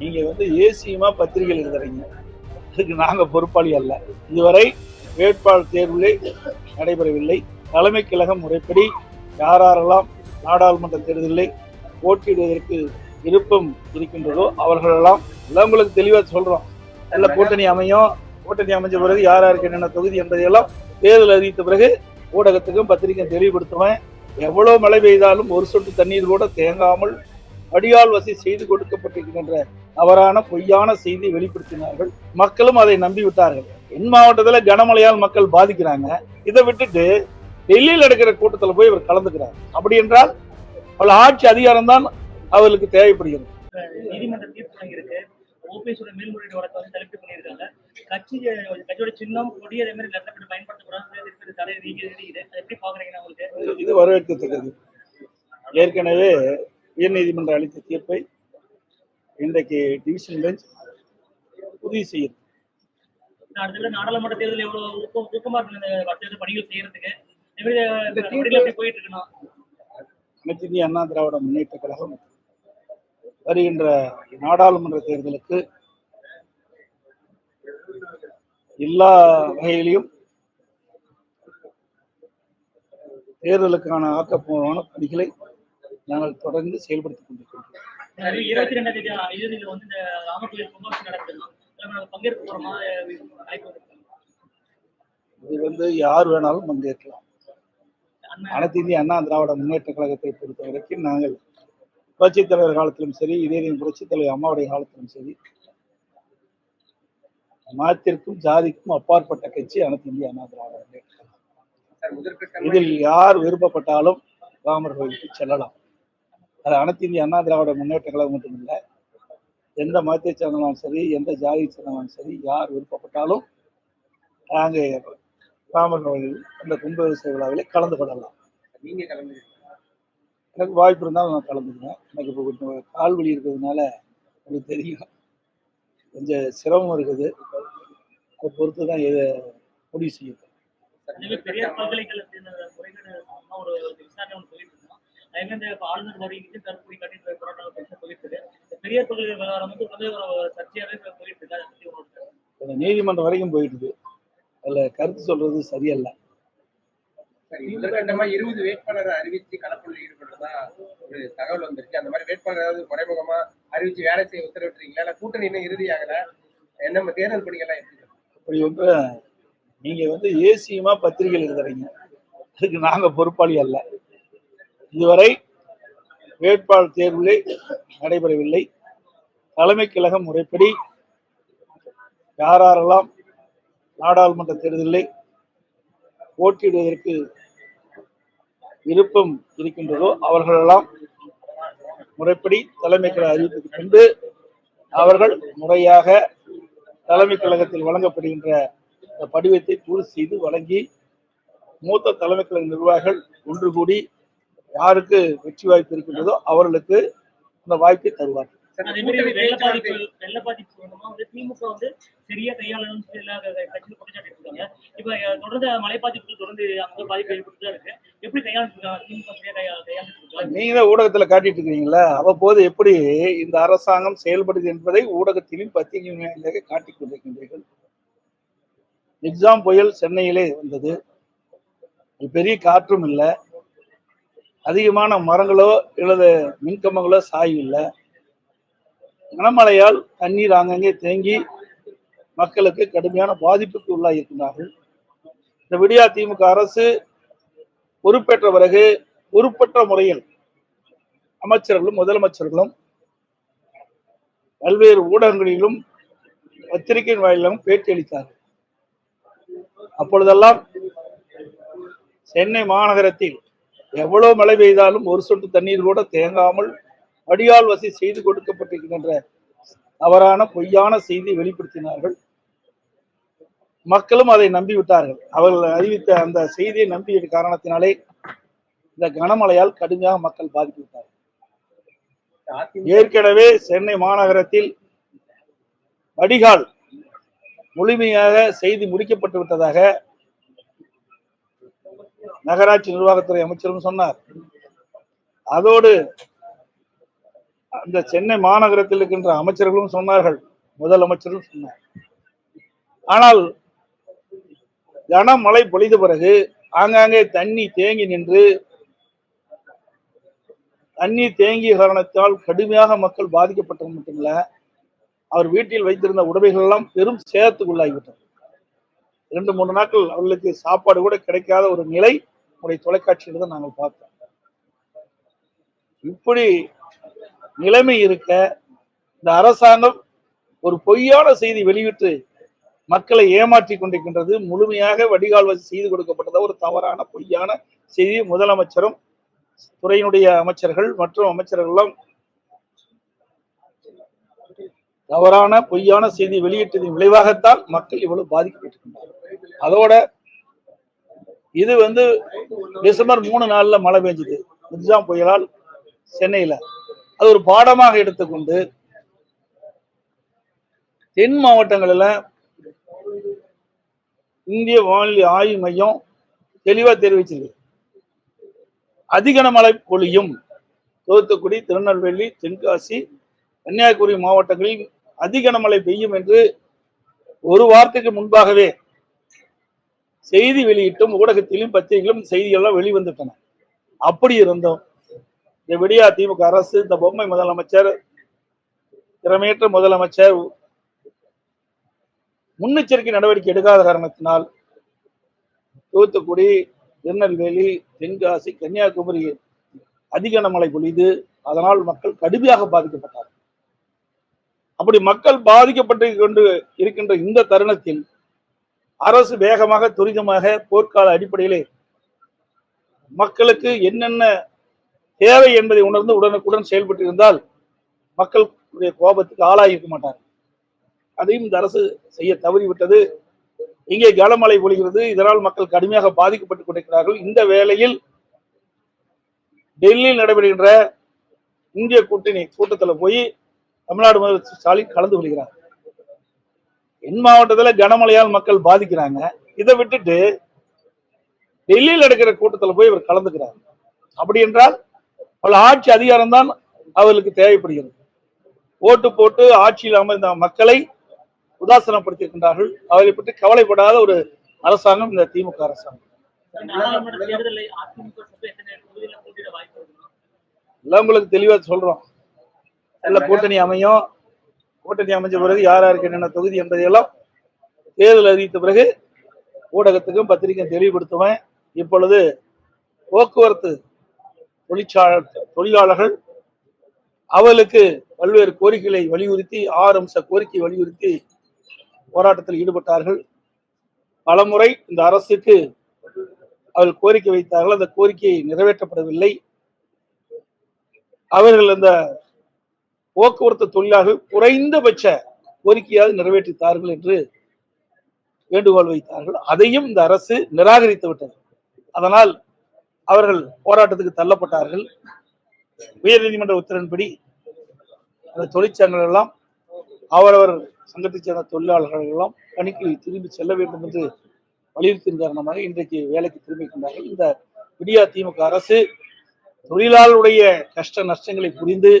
நீங்க வந்து ஏசியமா பத்திரிகை எழுதுறீங்க. அதுக்கு நாங்க பொறுப்பாளி அல்ல. இதுவரை வேட்பாளர் தேர்விலே நடைபெறவில்லை. தலைமை கழகம் முறைப்படி யாரெல்லாம் நாடாளுமன்ற தேர்தலில் போட்டியிடுவதற்கு விருப்பம் இருக்கின்றதோ அவர்களெல்லாம் எல்லாம் உங்களுக்கு தெளிவாக சொல்கிறோம் நல்ல கூட்டணி அமையும். கூட்டணி அமைஞ்ச பிறகு யார் யாருக்கு என்னென்ன தொகுதி என்பதையெல்லாம் தேர்தல் அறிவித்த பிறகு ஊடகத்துக்கும் பத்திரிகை தெளிவுபடுத்துவேன். எவ்வளோ மழை பெய்தாலும் ஒரு சொட்டு தண்ணீர் கூட தேங்காமல் வடிகால் வசதி செய்து கொடுக்கப்பட்டிருக்கின்ற தவறான பொய்யான செய்தி வெளிப்படுத்தினார்கள். மக்களும் அதை நம்பி விட்டார்கள் என் மாவட்டத்துல கனமழையால் மக்கள் பாதிக்கிறாங்க. இதை விட்டுட்டு டெல்லியில் நடக்கிற கூட்டத்தில் போய் இவர் கலந்துக்கிறார். அப்படி என்றால் அவள் ஆட்சி அதிகாரம் தான் அவர்களுக்கு தேவைப்படுகிறது. நீதிமன்ற தீர்ப்பு வழங்கியிருக்கு ஓபிஎஸோட மேல்முறையீடு வழக்கு வந்து தலைப்பு பண்ணியிருக்காங்க. கட்சி கட்சியோட சின்னம் கொடி அதே மாதிரி லெட்டர் பயன்படுத்தக்கூடாது. இருக்கிற தடை நீங்க இது அதை எப்படி பாக்குறீங்க உங்களுக்கு? இது வரவேற்கத்தக்கது. ஏற்கனவே உயர்நீதிமன்றம் அளித்த தீர்ப்பை இன்றைக்கு டிவிஷன் பெஞ்ச் அடுத்த தடவை நாடாளுமன்ற தேர்தல் எவ்வளவு ஊக்கம் ஊக்கமா இருக்கு பணிகள் செய்யறதுக்கு? போயிட்டு இருக்கணும். அனைத்து இந்திய அண்ணா திராவிட முன்னேற்ற கழகம் வருகின்ற நாடாளுமன்ற தேர்தலுக்கு எல்லா வகையிலையும் தேர்தலுக்கான ஆக்கப்பூர்வமான பணிகளை நாங்கள் தொடர்ந்து செயல்படுத்திக் கொண்டிருக்கிறோம் இருபத்தி ரெண்டாம் தேதி இறுதியில் வந்து இந்த கும்பாபிஷேகம் நடக்குதுன்னா நம்ம பங்கேற்க போறோமா. இது வந்து யார் வேணாலும் பங்கேற்கலாம். அனைத்து இந்திய அண்ணா திராவிட முன்னேற்ற கழகத்தை பொறுத்த வரைக்கும் நாங்கள் புரட்சித் தலைவர் காலத்திலும் சரி இதே புரட்சித் தலைவர் அம்மாவுடைய காலத்திலும் சரி மதத்திற்கும் ஜாதிக்கும் அப்பாற்பட்ட கட்சி அனைத்து இந்திய அண்ணா திராவிட முன்னேற்ற கழகம். இதில் யார் விருப்பப்பட்டாலும் ராமர் கோயிலுக்கு செல்லலாம். அது அனைத்து இந்திய அண்ணா திராவிட முன்னேற்ற கழகம் மட்டுமில்லை எந்த மதத்தை சேர்ந்தனாலும் சரி எந்த ஜாதியை சேர்ந்தனாலும் சரி யார் விருப்பப்பட்டாலும் நாங்கள் ராமர் கோயில் அந்த கும்பாபிஷேக விழாவில் கலந்து கொள்ளலாம். நீங்க கலந்து எனக்கு வாய்ப்பு இருந்தாலும் நான் கலந்துக்குவேன் எனக்கு இப்போ கொஞ்சம் கால் வலி இருக்கிறதுனால உங்களுக்கு தெரியும். கொஞ்சம் சிரமம் இருக்குது. அதை பொறுத்து தான் இதை முடிவு செய்யும் பெரியார் பல்கலைக்கழகத்தின் ஒரு விசாரணை ஒன்று சொல்லிட்டு அதே இந்த ஆளுநர் வருகைக்கு தற்போது கட்டிட்டு போராட்டம் இருக்கு. இந்த பெரியார் பல்கலை விவகாரம் வந்து வந்து ஒரு சர்ச்சையாவே போயிட்டு இருக்கு. அதை பத்தி உங்களுக்கு இந்த நீதிமன்றம் வரைக்கும் போயிட்டுது அதில் கருத்து சொல்றது சரியல்ல. இருபது வேட்பாளரை அறிவிச்சு களப்பணியில் ஈடுபடுறதா ஒரு தகவல் வந்திருக்கு. அந்த மாதிரி வேட்பாளர் ஏதாவது மறைமுகமா அறிவிச்சு வேலை செய்ய உத்தரவிட்டுறீங்களா இல்ல கூட்டணி இன்னும் இறுதியாகல? என்ன தேர்தல் பணிகள்லாம் எப்படி? அப்படி ஒன்று நீங்கள் வந்து ஏசியமா பத்திரிகைகள் எழுதுறீங்க. அதுக்கு நாங்கள் பொறுப்பாளி அல்ல. இதுவரை வேட்பாளர் தேர்விலே நடைபெறவில்லை. தலைமை கழகம் முறைப்படி யாரெல்லாம் நாடாளுமன்ற தேர்தலில் போட்டியிடுவதற்கு விருப்பம் இருக்கின்றதோ அவர்களெல்லாம் முறைப்படி தலைமை கழக அறிவிப்புக்கு பின்பு அவர்கள் முறையாக தலைமை கழகத்தில் வழங்கப்படுகின்ற படிவத்தை பூர்த்தி செய்து வழங்கி மூத்த தலைமை கழக நிர்வாகிகள் ஒன்று கூடி யாருக்கு வெற்றி வாய்ப்பு இருக்கின்றதோ அவர்களுக்கு அந்த வாய்ப்பை இருக்காங்க நீங்க ஊடகத்துல காட்டிட்டு இருக்கீங்களா? அவ்வப்போது எப்படி இந்த அரசாங்கம் செயல்படுது என்பதை ஊடகத்திலும் பத்திரிகையாக காட்டிக் கொண்டிருக்கின்றீர்கள். எக்ஸாம் புயல் சென்னையிலே வந்தது. பெரிய காற்றும் இல்லை. அதிகமான மரங்களோ இல்லது மின்கம்பங்களோ சாயவில்லை. கனமழையால் தண்ணீர் ஆங்கங்கே தேங்கி மக்களுக்கு கடுமையான பாதிப்புக்கு உள்ளாகி இருக்கின்றார்கள் இந்த விடியா திமுக அரசு பொறுப்பேற்ற பிறகு பொறுப்பற்ற முறையில் அமைச்சர்களும் முதலமைச்சர்களும் பல்வேறு ஊடகங்களிலும் பத்திரிகை வாயிலும் பேட்டி அளித்தார்கள். அப்பொழுதெல்லாம் சென்னை மாநகரத்தில் எவ்வளவு மழை பெய்தாலும் ஒரு சொட்டு தண்ணீர் கூட தேங்காமல் வடிகால் வசதி செய்து கொடுக்கப்பட்டிருக்கின்ற தவறான பொய்யான செய்தி வெளிப்படுத்தினார்கள். மக்களும் அதை நம்பிவிட்டார்கள். அவர்கள் அறிவித்த அந்த செய்தியை நம்பிய காரணத்தினாலே இந்த கனமழையால் கடுமையாக மக்கள் பாதிக்கப்பட்டார்கள் ஏற்கனவே சென்னை மாநகரத்தில் வடிகால் முழுமையாக செய்து முடிக்கப்பட்டு விட்டதாக நகராட்சி நிர்வாகத்துறை அமைச்சரும் சொன்னார். அதோடு அந்த சென்னை மாநகரத்தில் இருக்கின்ற அமைச்சர்களும் சொன்னார்கள். முதலமைச்சரும் சொன்னார். ஆனால் கனமழை பொழிந்த பிறகு ஆங்காங்கே தண்ணி தேங்கி நின்று தண்ணி தேங்கிய காரணத்தால் கடுமையாக மக்கள் பாதிக்கப்பட்டது மட்டுமில்ல அவர் வீட்டில் வைத்திருந்த உடைமைகள் எல்லாம் பெரும் சேதத்துக்குள்ளாகிவிட்டது. இரண்டு மூன்று நாட்கள் அவர்களுக்கு சாப்பாடு கூட கிடைக்காத ஒரு நிலை உடைய தொலைக்காட்சியில் தான் நாங்கள் பார்த்தோம். இப்படி நிலைமை இருக்க இந்த அரசாங்கம் ஒரு பொய்யான செய்தி வெளியிட்டு மக்களை ஏமாற்றி கொண்டிருக்கின்றது. முழுமையாக வடிகால் வசதி செய்து கொடுக்கப்பட்டத ஒரு தவறான பொய்யான செய்தி முதலமைச்சரும் துறையினுடைய அமைச்சர்கள் மற்றும் அமைச்சர்கள்லாம் தவறான பொய்யான செய்தி வெளியிட்டதின் விளைவாகத்தான் மக்கள் இவ்வளவு பாதிக்கப்பட்டிருக்கின்றனர். அதோட இது வந்து டிசம்பர் மூணு நாளில் மழை பெஞ்சுது. மிர்ஜா புயலால் சென்னையில். அது ஒரு பாடமாக எடுத்துக்கொண்டு தென் மாவட்டங்களில் இந்திய வானிலை ஆய்வு மையம் தெளிவாக தெரிவிச்சிருக்கு. அதிக மழை பொழியும். தூத்துக்குடி திருநெல்வேலி தென்காசி கன்னியாகுமரி மாவட்டங்களில் அதிக மழை பெய்யும் என்று ஒரு வாரத்துக்கு முன்பாகவே செய்தி வெளியிட்டும் ஊடகத்திலும் பத்திரிகைகளும் செய்திகள்லாம் வெளிவந்துட்டன அப்படி இருந்தோம் இந்த விடியா திமுக அரசு இந்த பொம்மை முதலமைச்சர் திறமையற்ற முதலமைச்சர் முன்னெச்சரிக்கை நடவடிக்கை எடுக்காத காரணத்தினால் தூத்துக்குடி திருநெல்வேலி தென்காசி கன்னியாகுமரி அதிக மழை பொழிது அதனால் மக்கள் கடுமையாக பாதிக்கப்பட்டார் அப்படி மக்கள் பாதிக்கப்பட்டு கொண்டு இருக்கின்ற இந்த தருணத்தில் அரசு வேகமாக துரிதமாக போர்க்கால அடிப்படையிலே மக்களுக்கு என்னென்ன தேவை என்பதை உணர்ந்து உடனுக்குடன் செயல்பட்டு இருந்தால் மக்களுடைய கோபத்துக்கு ஆளாகியிருக்க மாட்டார் அதையும் இந்த அரசு செய்ய தவறிவிட்டது. இங்கே கனமழை பொழிகிறது. இதனால் மக்கள் கடுமையாக பாதிக்கப்பட்டுக் கொண்டிருக்கிறார்கள். இந்த வேளையில் டெல்லியில் நடைபெறுகின்ற இந்திய கூட்டணி கூட்டத்தில் போய் தமிழ்நாடு முதல்வர் ஸ்டாலின் கலந்து கொள்கிறார். என் மாவட்டத்தில் கனமழையால் மக்கள் பாதிக்கிறாங்க. இதை விட்டுட்டு டெல்லியில் நடக்கிற கூட்டத்தில் போய் இவர் கலந்துக்கிறார். அப்படி என்றால் அவள் ஆட்சி அதிகாரம் தான் அவர்களுக்கு தேவைப்படுகிறது. ஓட்டு போட்டு ஆட்சியில் அமர்ந்த மக்களை உதாசனப்படுத்தியிருக்கின்றார்கள். அவரை பற்றி கவலைப்படாத ஒரு அரசாங்கம் இந்த திமுக அரசாங்கம். எல்லாம் உங்களுக்கு தெளிவா சொல்றோம். நல்ல கூட்டணி அமையும். கூட்டணி அமைஞ்ச பிறகு யார் யாருக்கு என்னென்ன தொகுதி என்பதையெல்லாம் தேர்தல் அறிவித்த பிறகு ஊடகத்துக்கும் பத்திரிகையும் தெளிவுபடுத்துவேன். இப்பொழுது போக்குவரத்து தொழிற்சாலை தொழிலாளர்கள் அவர்களுக்கு பல்வேறு கோரிக்கைகளை வலியுறுத்தி ஆறு அம்ச கோரிக்கை வலியுறுத்தி போராட்டத்தில் ஈடுபட்டார்கள். பலமுறை இந்த அரசுக்கு அவர்கள் கோரிக்கை வைத்தார்கள். அந்த கோரிக்கை நிறைவேற்றப்படவில்லை. அவர்கள் அந்த போக்குவரத்து தொழிலாளர்கள் குறைந்தபட்ச கோரிக்கையாவது நிறைவேற்றித்தார்கள் என்று வேண்டுகோள் வைத்தார்கள். அதையும் இந்த அரசு நிராகரித்து விட்டது. அதனால் அவர்கள் போராட்டத்துக்கு தள்ளப்பட்டார்கள். உயர்நீதிமன்ற உத்தரவின்படி அந்த தொழிற்சங்கங்கள் எல்லாம் அவரவர் சங்கத்தைச் சேர்ந்த தொழிலாளர்கள் எல்லாம் பணிக்கு திரும்பி செல்ல வேண்டும் என்று வலியுறுத்தின் காரணமாக இன்றைக்கு வேலைக்கு திரும்பிக்கின்றார்கள் இந்த விடியா திமுக அரசு தொழிலாளருடைய கஷ்ட நஷ்டங்களை புரிந்து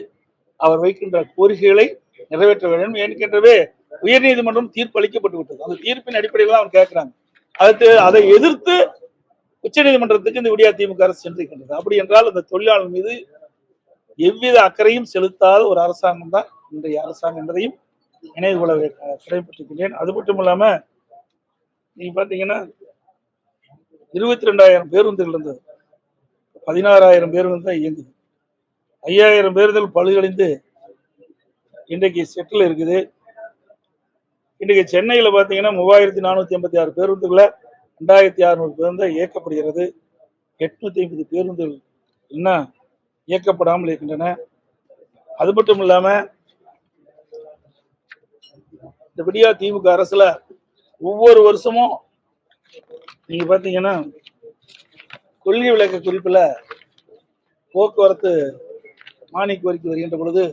அவர் வைக்கின்ற கோரிக்கைகளை நிறைவேற்ற வேண்டும். என்கின்றவே உயர்நீதிமன்றம் தீர்ப்பு அளிக்கப்பட்டு விட்டது அந்த தீர்ப்பின் அடிப்படையில் தான் அவர் கேட்கிறாங்க. அடுத்து அதை எதிர்த்து உச்சநீதிமன்றத்துக்கு இந்த விடியா திமுக அரசு சென்றிருக்கின்றது. அப்படி என்றால் அந்த தொழிலாளர் மீது எவ்வித அக்கறையும் செலுத்தாத ஒரு அரசாங்கம் தான் இன்றைய அரசாங்கம் என்பதையும் நினைவு கொள்ள கடமைப்பட்டிருக்கின்றேன் அது மட்டும் இல்லாம நீங்க பாத்தீங்கன்னா இருபத்தி ரெண்டாயிரம் பேருந்துகள் இருந்தது. பதினாறாயிரம் பேருந்து தான் இயங்குது. ஐயாயிரம் பேர்கள் பழுதடைந்து இன்றைக்கு செட்டில் இருக்குது. இன்றைக்கு சென்னையில் பார்த்தீங்கன்னா மூவாயிரத்தி நானூற்றி ஐம்பத்தி ஆறு பேருந்துகளை ரெண்டாயிரத்தி அறுநூறு பேருந்து இயக்கப்படுகிறது. எட்நூத்தி ஐம்பது பேருந்துகள் இன்னும் இயக்கப்படாமல் இருக்கின்றன. அது மட்டும் இல்லாம இந்த விடியா திமுக அரசுல ஒவ்வொரு வருஷமும் நீங்க பாத்தீங்கன்னா கொள்கை விளக்க குறிப்புல போக்குவரத்து மானிய கோரிக்கை வருகின்ற பொழுது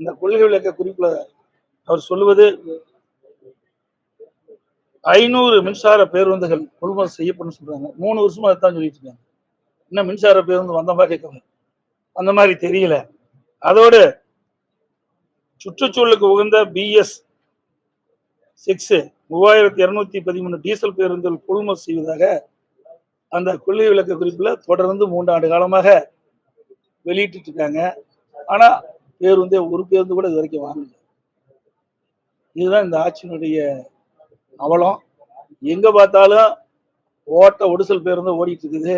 இந்த கொள்கை விளக்க குறிப்புல அவர் சொல்லுவது ஐநூறு மின்சார பேருந்துகள் கொள்முதல் செய்யப்படும் சொல்றாங்க. மூணு வருஷமா அதான் சொல்லிட்டு இருக்காங்க. இன்னும் மின்சார பேருந்து வந்த மாதிரி இருக்காங்க அந்த மாதிரி தெரியல. அதோடு சுற்றுச்சூழலுக்கு உகந்த பிஎஸ் சிக்ஸ் மூவாயிரத்தி இருநூத்தி பதிமூணு டீசல் பேருந்துகள் கொள்முதல் செய்வதாக அந்த கொள்கை விளக்க குறிப்பில் தொடர்ந்து மூன்று ஆண்டு காலமாக வெளியிட்டு இருக்காங்க ஆனா பேருந்தே ஒரு பேருந்து கூட இது வரைக்கும் வாங்கல. இதுதான் இந்த ஆட்சியினுடைய அவலம். எங்க பார்த்தாலும் ஓட்ட ஒடிசல் பேருந்து ஓடிட்டு இருக்குது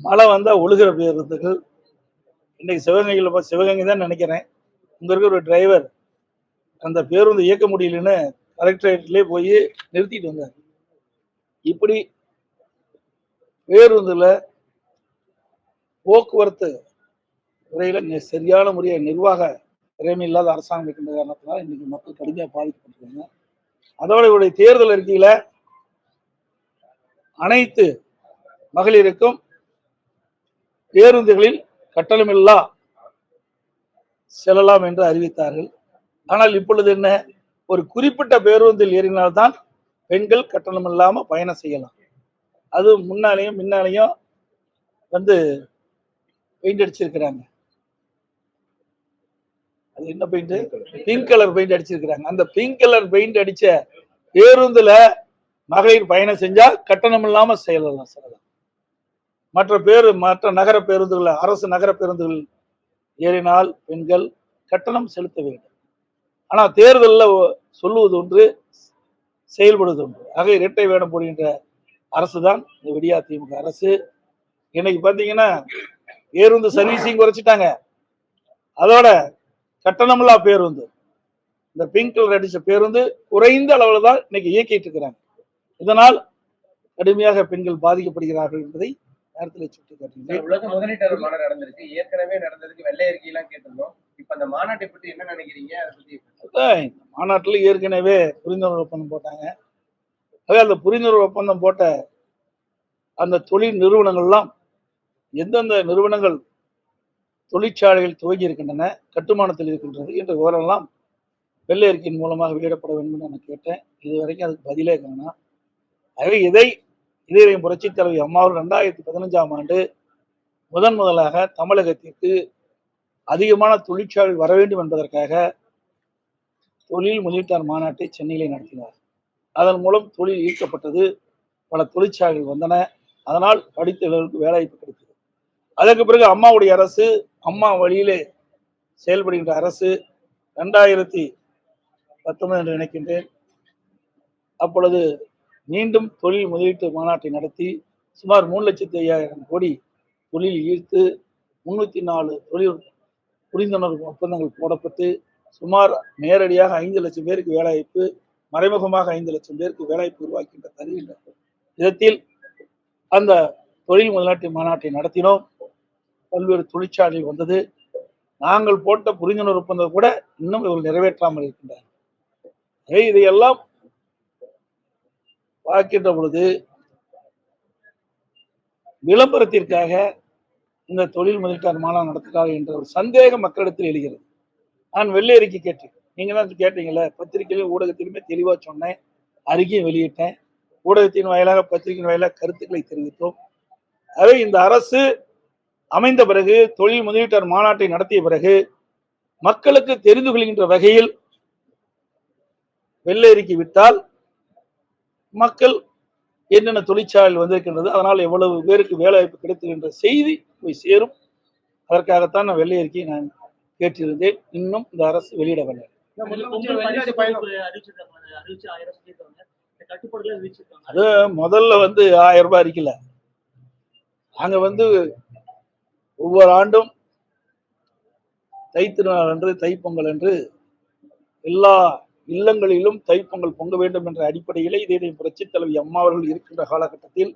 மழை வந்தா ஒழுகிற பேருந்துகள். இன்னைக்கு சிவகங்கையில் சிவகங்கை தான் நினைக்கிறேன். இங்க இருக்கிற ஒரு டிரைவர் அந்த பேருந்து இயக்க முடியலன்னு கலெக்டரேட்லேயே போய் நிறுத்திட்டு வந்தார். இப்படி பேருந்துல போக்குவரத்து முறையில் சரியான முறையை நிர்வாக திறமை இல்லாத அரசாங்கம் இருக்கின்ற காரணத்தினால இன்னைக்கு மக்கள் கடுமையாக பாதிக்கப்பட்டிருக்காங்க. அதோட இவருடைய தேர்தல் அறிக்கையில் அனைத்து மகளிருக்கும் பேருந்துகளில் கட்டணமில்லா செல்லலாம் என்று அறிவித்தார்கள். ஆனால் இப்பொழுது என்ன? ஒரு குறிப்பிட்ட பேருந்தில் ஏறினால்தான் பெண்கள் கட்டணம் இல்லாமல் பயணம் செய்யலாம். அது முன்னாலேயும் முன்னாலேயும் வந்து பெயிண்ட் அடிச்சிருக்கிறாங்க. அது என்ன பெயிண்ட் பிங்க் கலர் பெயிண்ட் அடிச்சிருக்கிறாங்க. அந்த பிங்க் கலர் பெயிண்ட் அடிச்ச பேருந்துல மகளிர் பயணம் செஞ்சா கட்டணம் இல்லாம செல்லலாம் செல்லலாம் மற்ற பேரு மற்ற நகர பேருந்துகள் அரசு நகர பேருந்துகள் ஏறினால் பெண்கள் கட்டணம் செலுத்த வேண்டும். ஆனா தேர்தல்ல சொல்லுவது ஒன்று செயல்படுவது ஒன்று. ஆக இரட்டை வேடம் போடுகின்ற அரசு தான் இந்த விடியா திமுக அரசு. இன்னைக்கு பாத்தீங்கன்னா பேருந்து சர்வீசிங் குறைச்சிட்டாங்க. அதோட கட்டணமில்லா பேருந்து. இந்த பிங்க் கலர் அடிச்ச பேருந்து குறைந்த அளவில் தான் இன்னைக்கு இயக்கிட்டு இருக்கிறாங்க. இதனால் கடுமையாக பெண்கள் பாதிக்கப்படுகிறார்கள் என்பதை நேரத்தில் சுட்டி காட்டுகிறேன் உலக முதலீட்டாளர் மாநாடு நடந்திருக்கு. ஏற்கனவே நடந்ததுக்கு வெள்ளை அறிக்கை எல்லாம் கேட்டிருந்தோம். இப்ப அந்த மாநாட்டை பற்றி என்ன நினைக்கிறீங்க? அதை பத்தி மாநாட்டில் ஏற்கனவே புரிந்துணர்வு ஒப்பந்தம் போட்டாங்க. ஆக அந்த புரிந்துணர்வு ஒப்பந்தம் போட்ட அந்த தொழில் நிறுவனங்கள்லாம் எந்தெந்த நிறுவனங்கள் தொழிற்சாலைகள் துவங்கி இருக்கின்றன கட்டுமானத்தில் இருக்கின்றது என்ற விவரம்லாம் வெள்ளை அறிக்கையின் மூலமாக வெளியிடப்பட வேண்டும் என்று நான் கேட்டேன். இது வரைக்கும் அதுக்கு பதிலே காணோம் ஆகவே இதை இதயம் புரட்சித் தலைவி அம்மாவும் ரெண்டாயிரத்தி பதினஞ்சாம் ஆண்டு முதன் முதலாக தமிழகத்திற்கு அதிகமான தொழிற்சாலை வர வேண்டும் என்பதற்காக தொழில் முதலீட்டார் மாநாட்டை சென்னையிலே நடத்தினார். அதன் மூலம் தொழில் ஈர்க்கப்பட்டது பல தொழிற்சாலைகள் வந்தன. அதனால் படித்த வேலைவாய்ப்பு கிடைத்தது. அதற்கு பிறகு அம்மாவுடைய அரசு அம்மா வழியிலே செயல்படுகின்ற அரசு ரெண்டாயிரத்தி பத்தொன்பது என்று நினைக்கின்றேன். அப்பொழுது மீண்டும் தொழில் முதலீட்டு மாநாட்டை நடத்தி சுமார் மூணு லட்சத்தி ஐயாயிரம் கோடி தொழில் ஈர்த்து முன்னூத்தி நாலு தொழில் புரிந்துணர்வு ஒப்பந்தங்கள் போடப்பட்டு சுமார் நேரடியாக ஐந்து லட்சம் பேருக்கு வேலைவாய்ப்பு மறைமுகமாக ஐந்து லட்சம் பேருக்கு வேலைவாய்ப்பு உருவாக்கின்ற தருகின்ற விதத்தில் அந்த தொழில் முதலாட்டு மாநாட்டை நடத்தினோம். பல்வேறு தொழிற்சாலைகள் வந்தது. நாங்கள் போட்ட புரிந்துணர்வு ஒப்பந்தம் கூட இன்னும் இவர்கள் நிறைவேற்றாமல் இருக்கின்றனர் ஆகவே இதையெல்லாம் பார்க்கின்ற பொழுது விளம்பரத்திற்காக இந்த தொழில் முதலீட்டாளர் மாநாடு நடத்துகிறார் என்ற ஒரு சந்தேகம் மக்களிடத்தில் எழுகிறது. நான் வெள்ளை அறிக்கை கேட்டேன். நீங்க தான் கேட்டீங்கல்ல பத்திரிகையிலும் ஊடகத்திலுமே தெளிவா சொன்னேன் அறிக்கையும் வெளியிட்டேன். ஊடகத்தின் வாயிலாக பத்திரிகையின் வாயிலாக கருத்துக்களை தெரிவித்தோம். ஆகவே இந்த அரசு அமைந்த பிறகு தொழில் முதலீட்டாளர் மாநாட்டை நடத்திய பிறகு மக்களுக்கு தெரிந்து கொள்கின்ற வகையில் வெள்ளை அறிக்கை விட்டால் மக்கள் என்னென்ன தொழிற்சாலைகள் வந்திருக்கின்றது அதனால் எவ்வளவு பேருக்கு வேலை வாய்ப்பு கிடைத்திருக்கின்ற செய்தி போய் சேரும். அதற்காகத்தான் நான் வெள்ளை அறிக்கையை நான் கேட்டிருந்தேன். இன்னும் இந்த அரசு வெளியிடவில்லை அது முதல்ல வந்து ஆயிரம் ரூபாய் அடிக்கல. நாங்க வந்து ஒவ்வொரு ஆண்டும் தைத்திருநாள் அன்று தைப்பொங்கல் அன்று எல்லா இல்லங்களிலும் தைப்பொங்கல் பொங்க வேண்டும் என்ற அடிப்படையிலே இதே புரட்சி தலைவி அம்மா அவர்கள் இருக்கின்ற காலகட்டத்தில்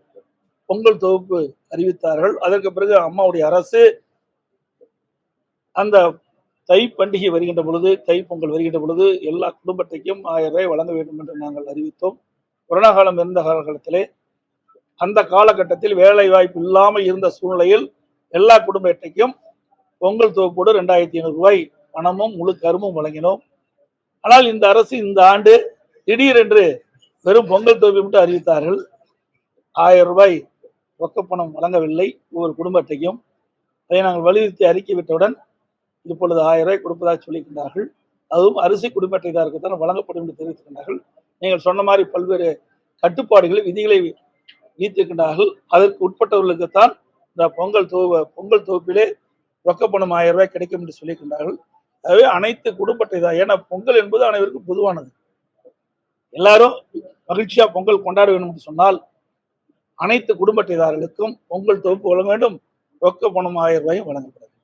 பொங்கல் தொகுப்பு அறிவித்தார்கள். அதற்கு பிறகு அம்மாவுடைய அரசு அந்த தை பண்டிகை வருகின்ற பொழுது தை பொங்கல் வருகின்ற பொழுது எல்லா குடும்பத்தையும் ஆயிரம் ரூபாய் வழங்க வேண்டும் என்று நாங்கள் அறிவித்தோம். கொரோனா காலம் இருந்த காலகட்டத்திலே அந்த காலகட்டத்தில் வேலை வாய்ப்பு இல்லாமல் இருந்த சூழ்நிலையில் எல்லா குடும்ப அட்டைக்கும் பொங்கல் தொகுப்போடு ரெண்டாயிரத்தி ஐநூறு ரூபாய் பணமும் முழு கருமும் வழங்கினோம். ஆனால் இந்த அரசு இந்த ஆண்டு திடீரென்று வெறும் பொங்கல் தொகுப்பை மட்டும் அறிவித்தார்கள். ஆயிரம் ரூபாய் ரொக்கப்பணம் வழங்கவில்லை ஒவ்வொரு குடும்ப அட்டைக்கும் அதை நாங்கள் வலியுறுத்தி அறிக்கை விட்டவுடன் இப்பொழுது ஆயிரம் ரூபாய் கொடுப்பதாக சொல்லியிருக்கின்றார்கள் அதுவும் அரிசி குடும்ப அட்டைதாருக்கு தான் வழங்கப்படும் என்று தெரிவித்திருக்கின்றார்கள் நீங்கள் சொன்ன மாதிரி பல்வேறு கட்டுப்பாடுகளை விதிகளை நீத்திருக்கின்றார்கள் அதற்கு உட்பட்டவர்களுக்குத்தான் இந்த பொங்கல் தொகு பொங்கல் தொகுப்பிலே ரொக்க பணம் ஆயிரம் ரூபாய் கிடைக்கும் என்று சொல்லியிருக்கின்றார்கள். ஆகவே அனைத்து குடும்பத்தை தான். ஏன்னா பொங்கல் என்பது அனைவருக்கும் பொதுவானது. எல்லாரும் மகிழ்ச்சியா பொங்கல் கொண்டாட வேண்டும் என்று சொன்னால் அனைத்து குடும்பத்தைதாரர்களுக்கும் பொங்கல் தொகுப்பு வழங்க வேண்டும். ரொக்க பணம் ஆயிரம் ரூபாயும் வழங்கப்படும்.